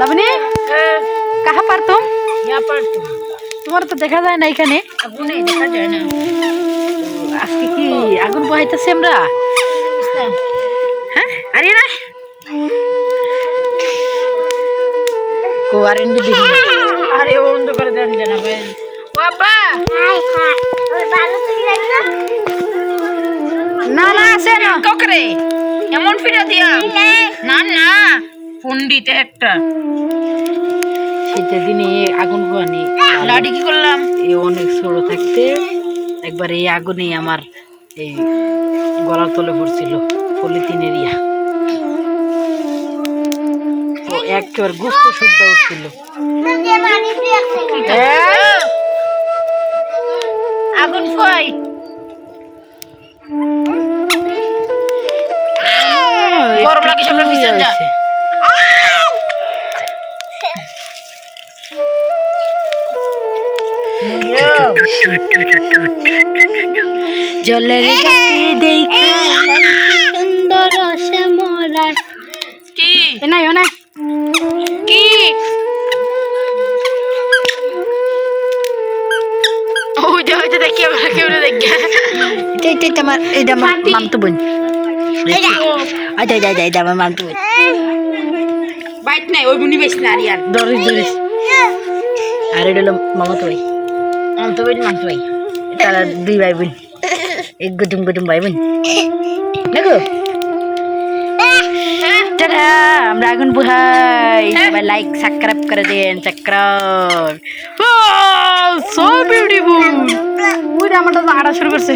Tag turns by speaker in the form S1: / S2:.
S1: লাবণী? হ্যাঁ। কাহা পার তুম? তোমার তো দেখা যায় না এখানে। আজকে কি আগুন বহাইতেছে আমরা? হ্যাঁ? আরে না। কোয়ারেন্টি দেখি। না না আছে না।
S2: কোকরে এমন ফিরে দিয়া। না না। পন্ডিত একটা।
S1: শীতের দিনে আগুন পোহানি
S2: লাডি কি করলাম?
S1: এই অনেক ছোট থাকতে একবার এই আগুনে আমার এই গলার তলে পড়ছিল পলিথিনের ইয়া। একেবারে গুস্ত শুদ্ধ উঠছিল
S2: আগুন ফুয়াই গরম লাগে সব পিছন যা।
S1: জলের দেখা সুন্দর শ্যামলা
S2: কি?
S1: এ নাই ও নাই।
S2: কি? ওই যে হয়তো দেখি আমরা কেউ না দেখি?
S1: এটা এটা আমার এটা আমার মামতো বোন। আচ্ছা আচ্ছা এটা আমার মামতো বোন।
S2: বাইট নাই ওই বুনি বেশ না আর। ইয়ার
S1: ধরিস ধরিস আর এটা হলো মামাতো ভাই
S2: আমি তো বেশ মানতে ভাই
S1: তারা দুই ভাই বোন এই গুটুম গুটুম ভাই বোন দেখো আমরা এখন বুহাই সবাই লাইক সাবস্ক্রাইব করে দেন সাবস্ক্রাইব সো বিউটিফুল ওই আমারটা আড়া শুরু করছে।